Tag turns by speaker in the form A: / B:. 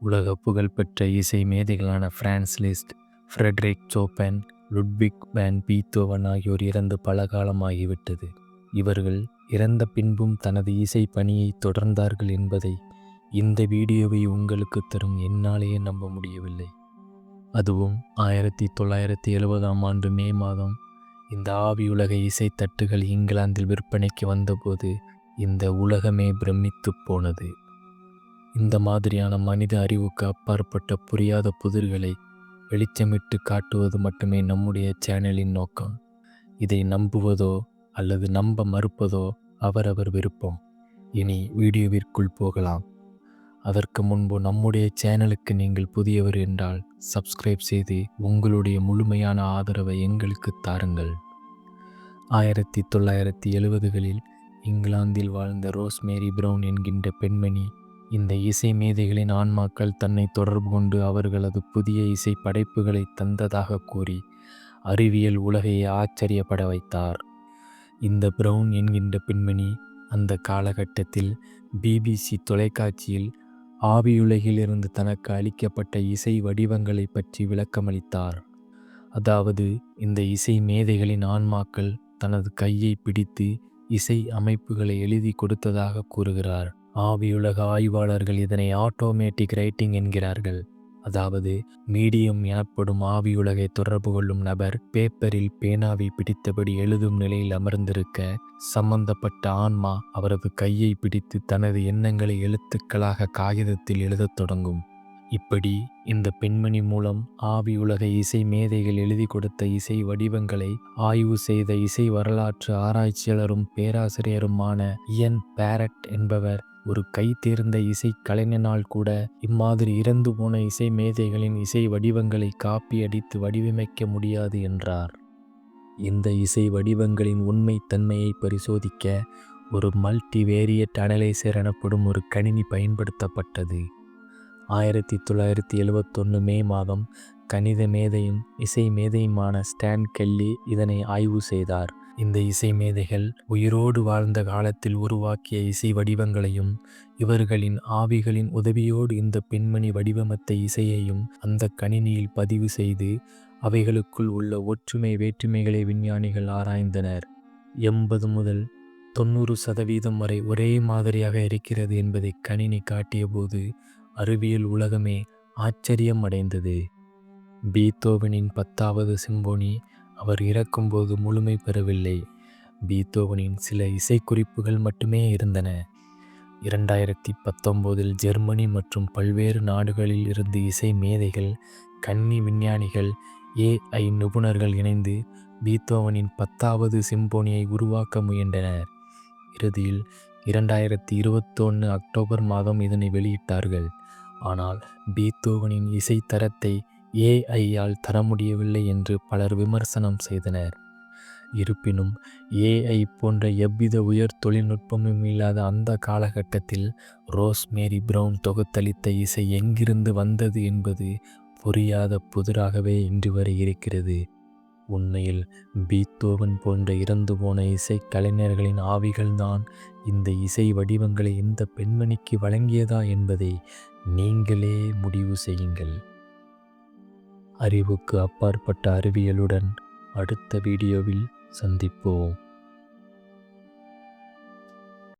A: உலக புகழ்பெற்ற இசை மேதைகளான Franz Liszt Frederic Chopin Ludwig van Beethoven ஆகியோர் இறந்து பல காலமாகிவிட்டது. இவர்கள் இறந்த பின்பும் தனது இசை பணியை தொடர்ந்தார்கள் என்பதை இந்த வீடியோவை உங்களுக்கு தரும் என்னாலேயே நம்ப முடியவில்லை. அதுவும் ஆயிரத்தி தொள்ளாயிரத்தி எழுபதாம் ஆண்டு மே மாதம். இந்த ஆவியுலக இசை தட்டுகள் இங்கிலாந்தில் விற்பனைக்கு வந்தபோது இந்த உலகமே பிரமித்துப் போனது. இந்த மாதிரியான மனித அறிவுக்கு அப்பாற்பட்ட புரியாத புதிர்களை வெளிச்சமிட்டு காட்டுவது மட்டுமே நம்முடைய சேனலின் நோக்கம். இதை நம்புவதோ அல்லது நம்ப மறுப்பதோ அவரவர் விருப்பம். இனி வீடியோவிற்குள் போகலாம். அதற்கு முன்பு நம்முடைய சேனலுக்கு நீங்கள் புதியவர் என்றால் சப்ஸ்கிரைப் செய்து உங்களுடைய முழுமையான ஆதரவை எங்களுக்கு தாருங்கள். ஆயிரத்தி தொள்ளாயிரத்தி எழுபதுகளில் இங்கிலாந்தில் வாழ்ந்த ரோஸ்மேரி பிரவுன் என்கின்ற பெண்மணி இந்த இசை மேதைகளின் ஆன்மாக்கள் தன்னை தொடர்பு கொண்டு அவர்களது புதிய இசை படைப்புகளை தந்ததாக கூறி அறிவியல் உலகையை ஆச்சரியப்பட வைத்தார். இந்த பிரவுன் என்கின்ற பெண்மணி அந்த காலகட்டத்தில் பிபிசி தொலைக்காட்சியில் ஆவியுலகிலிருந்து தனக்கு அளிக்கப்பட்ட இசை வடிவங்களை பற்றி விளக்கமளித்தார். அதாவது இந்த இசை மேதைகளின் ஆன்மாக்கள் தனது கையை பிடித்து இசை அமைப்புகளை எழுதி கொடுத்ததாக கூறுகிறார். ஆவியுலக ஆய்வாளர்கள் இதனை ஆட்டோமேட்டிக் ரைட்டிங் என்கிறார்கள். அதாவது மீடியம் எனப்படும் ஆவியுலகை தொடர்பு கொள்ளும் நபர் பேப்பரில் பேனாவை பிடித்தபடி எழுதும் நிலையில் அமர்ந்திருக்க சம்பந்தப்பட்ட ஆன்மா அவரது கையை பிடித்து தனது எண்ணங்களை எழுத்துக்களாக காகிதத்தில் எழுதத் தொடங்கும். இப்படி இந்த பெண்மணி மூலம் ஆவியுலக இசை மேதைகள் எழுதி கொடுத்த இசை வடிவங்களை ஆய்வு செய்த இசை வரலாற்று ஆராய்ச்சியாளரும் பேராசிரியருமான இயன் பேரட் என்பவர் ஒரு கை தேர்ந்த இசை கலைஞனால் கூட இம்மாதிரி இறந்து போன இசை மேதைகளின் இசை வடிவங்களை காப்பி அடித்து வடிவமைக்க முடியாது என்றார். இந்த இசை வடிவங்களின் உண்மை தன்மையை பரிசோதிக்க ஒரு மல்டிவேரியட் அனலைசர் எனப்படும் ஒரு கணினி பயன்படுத்தப்பட்டது. ஆயிரத்தி தொள்ளாயிரத்தி எழுவத்தொன்று மே மாதம் கணித மேதையும் இசை மேதையுமான ஸ்டான் கெல்லி இதனை ஆய்வு செய்தார். இந்த இசை மேதைகள் உயிரோடு வாழ்ந்த காலத்தில் உருவாக்கிய இசை வடிவங்களையும் இவர்களின் ஆவிகளின் உதவியோடு இந்த பெண்மணி வடிவமத்த இசையையும் அந்த கணினியில் பதிவு செய்து அவைகளுக்குள் உள்ள ஒற்றுமை வேற்றுமைகளை விஞ்ஞானிகள் ஆராய்ந்தனர். எண்பது முதல் தொண்ணூறு சதவீதம் வரை ஒரே மாதிரியாக இருக்கிறது என்பதை கணினி காட்டியபோது அறிவியல் உலகமே ஆச்சரியம் அடைந்தது பீத்தோவனின் பத்தாவது சிம்போனி அவர் இறக்கும்போது முழுமை பெறவில்லை. பீத்தோவனின் சில இசைக்குறிப்புகள் மட்டுமே இருந்தன. இரண்டாயிரத்தி பத்தொம்போதில் ஜெர்மனி மற்றும் பல்வேறு நாடுகளில் இருந்து இசை மேதைகள் கன்னி விஞ்ஞானிகள் ஏஐ நிபுணர்கள் இணைந்து பீத்தோவனின் பத்தாவது சிம்போனியை உருவாக்க முயன்றனர். இறுதியில் இரண்டாயிரத்தி இருபத்தொன்று அக்டோபர் மாதம் இதனை வெளியிட்டார்கள். ஆனால் பீத்தோவனின் இசை தரத்தை ஏஐயால் தர முடியவில்லை என்று பலர் விமர்சனம் செய்தனர். இருப்பினும் ஏஐ போன்ற எவ்வித உயர் தொழில்நுட்பமும் இல்லாத அந்த காலகட்டத்தில் ரோஸ் மேரி பிரவுன் தொகுத்தளித்த இசை எங்கிருந்து வந்தது என்பது புரியாத புதிராகவே இன்று வரை இருக்கிறது. உண்மையில் பீத்தோவன் போன்ற இறந்து போன இசை கலைஞர்களின் ஆவிகள்தான் இந்த இசை வடிவங்களை இந்த பெண்மணிக்கு வழங்கியதா என்பதை நீங்களே முடிவு செய்யுங்கள். அறிவுக்கு அப்பாற்பட்ட அறிவியலுடன் அடுத்த வீடியோவில் சந்திப்போம்.